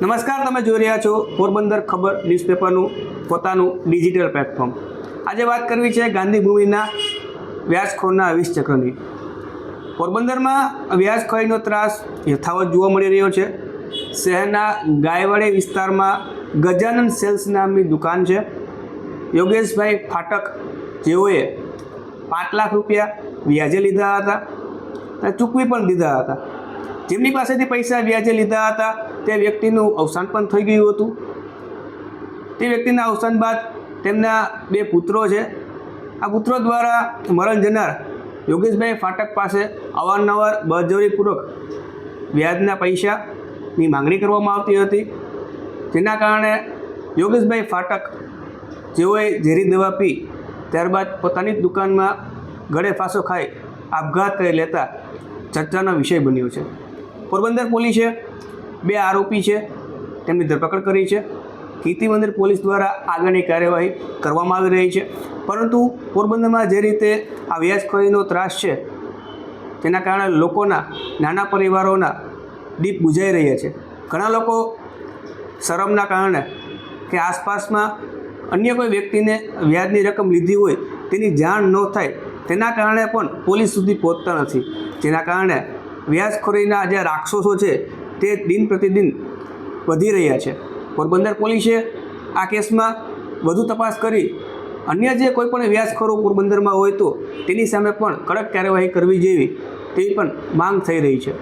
નમસ્કાર, તમે જોઈ રહ્યા છો પોરબંદર ખબર ન્યૂઝપેપરનું પોતાનું ડિજિટલ પ્લેટફોર્મ. આજે વાત કરવી છે ગાંધીભૂમિના વ્યાજખોરના વીસ ચક્રની પોરબંદરમાં વ્યાજખોરીનો ત્રાસ યથાવત જોવા મળી રહ્યો છે. શહેરના ગાયવાડી વિસ્તારમાં ગજાનન સેલ્સ નામની દુકાન છે. યોગેશભાઈ ફાટક જેઓએ પાંચ લાખ રૂપિયા વ્યાજે લીધા હતા અને ચૂકવી પણ દીધા હતા. જેમની પાસેથી પૈસા વ્યાજે લીધા હતા તે વ્યક્તિનું અવસાન પણ થઈ ગયું હતું. તે વ્યક્તિના અવસાન બાદ તેમના બે પુત્રો છે. આ પુત્રો દ્વારા મરણ જનાર યોગેશભાઈ ફાટક પાસે અવારનવાર બળજબરીપૂર્વક વ્યાજના પૈસાની માંગણી કરવામાં આવતી હતી. જેના કારણે યોગેશભાઈ ફાટક જેઓએ ઝેરી દવા પી, ત્યારબાદ પોતાની જ દુકાનમાં ગળે ફાંસો ખાઈ આપઘાત લેતા ચર્ચાનો વિષય બન્યો છે. પોરબંદર પોલીસે બે આરોપી છે, તેમની ધરપકડ કરી છે. કીર્તિ મંદિર પોલીસ દ્વારા આગળની કાર્યવાહી કરવામાં આવી રહી છે. પરંતુ પોરબંદરમાં જે રીતે આ વ્યાજખોરીનો ત્રાસ છે, તેના કારણે લોકોના, નાના પરિવારોના દીપ બુજાઈ રહ્યા છે. ઘણા લોકો શરમના કારણે કે આસપાસમાં અન્ય કોઈ વ્યક્તિને વ્યાજની રકમ લીધી હોય, તેની જાણ ન થાય, તેના કારણે પણ પોલીસ સુધી પહોંચતા નથી. જેના કારણે વ્યાજખોરીના જે રાક્ષસો છે તે દિન પ્રતિદિન વધી રહ્યા છે. પોરબંદર પોલીસે આ કેસમાં વધુ તપાસ કરી. અન્ય જે કોઈ પણ વ્યાસખોરો પોરબંદરમાં હોય તો તેની સામે પણ કડક કાર્યવાહી કરવી જેવી તેવી પણ માંગ થઈ રહી છે.